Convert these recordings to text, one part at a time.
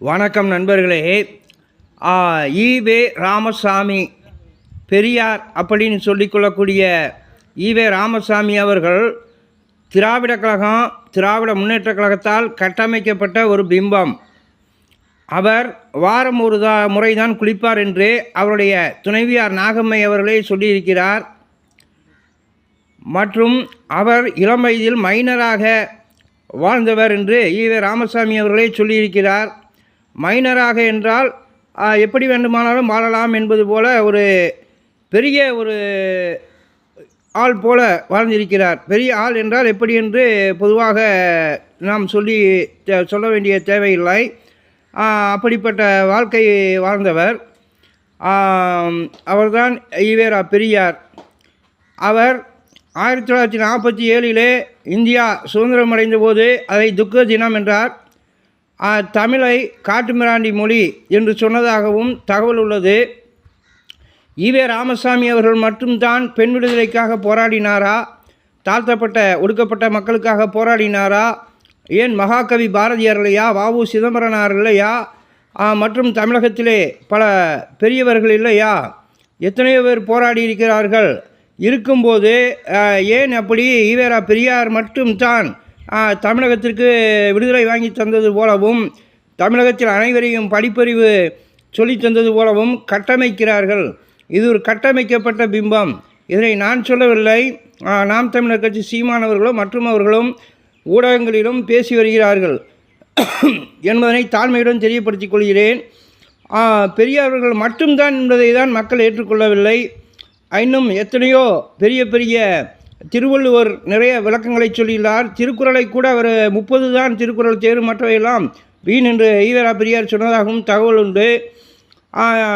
வணக்கம் நண்பர்களே. ஈவே ராமசாமி பெரியார் அப்படின்னு சொல்லிக்கொள்ளக்கூடிய ஈவே ராமசாமி அவர்கள் திராவிட கழகம் திராவிட முன்னேற்ற கழகத்தால் கட்டமைக்கப்பட்ட ஒரு பிம்பம். அவர் வாரம் ஒரு தா முறைதான் குளிப்பார் என்று அவருடைய துணைவியார் நாகம்மை அவர்களே சொல்லியிருக்கிறார். மற்றும் அவர் இளம் வயதில் மைனராக வாழ்ந்தவர் என்று ஈவே ராமசாமி அவர்களே சொல்லியிருக்கிறார். மைனராக என்றால் எப்படி வேண்டுமானாலும் வாழலாம் என்பது போல ஒரு பெரிய ஒரு ஆள் போல வாழ்ந்திருக்கிறார். பெரிய ஆள் என்றால் எப்படி என்று பொதுவாக நாம் சொல்லி தே- சொல்ல வேண்டிய தேவையில்லை. அப்படிப்பட்ட வாழ்க்கை வாழ்ந்தவர் அவர்தான் ஈவேரா பெரியார். அவர் ஆயிரத்தி தொள்ளாயிரத்தி நாற்பத்தி ஏழிலே இந்தியா சுதந்திரம் அடைந்த போது அதை துக்க தினம் என்றார். தமிழை காட்டுமிராண்டி மொழி என்று சொன்னதாகவும் தகவல் உள்ளது. ஈவே ராமசாமி அவர்கள் மட்டும்தான் பெண் விடுதலைக்காக போராடினாரா? தாழ்த்தப்பட்ட ஒடுக்கப்பட்ட மக்களுக்காக போராடினாரா? ஏன் மகாகவி பாரதியார் இல்லையா வாவு சிதம்பரனார் இல்லையா மற்றும் தமிழகத்திலே பல பெரியவர்கள் இல்லையா? எத்தனையோ பேர் போராடி இருக்கிறார்கள். இருக்கும்போது ஏன் அப்படி ஈவேரா பெரியார் மட்டும்தான் தமிழகத்திற்கு விடுதலை வாங்கி தந்தது போலவும் தமிழகத்தில் அனைவரையும் படிப்பறிவு சொல்லி தந்தது போலவும் கட்டமைக்கிறார்கள். இது ஒரு கட்டமைக்கப்பட்ட பிம்பம். இதனை நான் சொல்லவில்லை. நாம் தமிழர் கட்சி சீமானவர்களும் மற்றும் அவர்களும் ஊடகங்களிலும் பேசி வருகிறார்கள். என்பதனை தாழ்மையுடன் தெரியப்படுத்திக் கொள்கிறேன். பெரியவர்கள் மட்டும்தான் என்பதை தான் மக்கள் ஏற்றுக்கொள்ளவில்லை. இன்னும் எத்தனையோ பெரிய பெரிய திருவள்ளுவர் நிறைய விளக்கங்களை சொல்லியுள்ளார் திருக்குறளை கூட அவர் முப்பது தான் திருக்குறள் தேர்வு மற்றவையெல்லாம் வீண் என்று ஈவேரா பெரியார் சொன்னதாகவும் தகவல் உண்டு. ஈவரா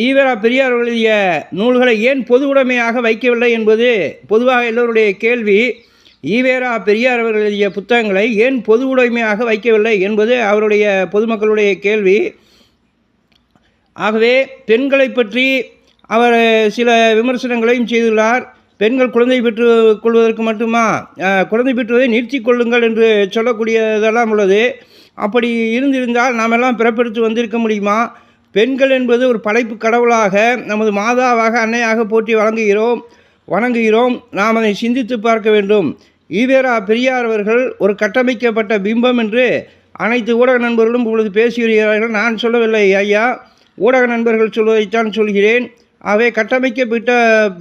ஈவேரா பெரியார் எழுதிய நூல்களை ஏன் பொது உடைமையாக வைக்கவில்லை என்பது பொதுவாக எல்லோருடைய கேள்வி. ஈவேரா பெரியார் அவர்கள் எழுதிய புத்தகங்களை ஏன் பொது உடைமையாக வைக்கவில்லை என்பது அவருடைய பொதுமக்களுடைய கேள்வி. ஆகவே பெண்களை பற்றி அவர் சில விமர்சனங்களையும் செய்துள்ளார். பெண்கள் குழந்தை பெற்று கொள்வதற்கு மட்டுமா? குழந்தை பெற்றுவதை நிறுத்திக் கொள்ளுங்கள் என்று சொல்லக்கூடியதெல்லாம் உள்ளது. அப்படி இருந்திருந்தால் நாம் எல்லாம் பிறப்பெடுத்து வந்திருக்க முடியுமா? பெண்கள் என்பது ஒரு படைப்பு கடவுளாக நமது மாதாவாக அன்னையாக போற்றி வழங்குகிறோம் வணங்குகிறோம். நாம் அதை சிந்தித்து பார்க்க வேண்டும். ஈவேரா பெரியார் அவர்கள் ஒரு கட்டமைக்கப்பட்ட பிம்பம் என்று அனைத்து ஊடக நண்பர்களும் இப்பொழுது பேசி வருகிறார்கள் நான் சொல்லவில்லை ஐயா. ஊடக நண்பர்கள் சொல்வதைத்தான் சொல்கிறேன். அவை கட்டமைக்கப்பட்ட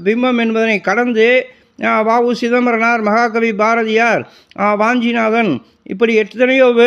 பிம்பம் என்பதனை கடந்து வ உ சிதம்பரனார் மகாகவி பாரதியார் வாஞ்சிநாதன் இப்படி எத்தனையோ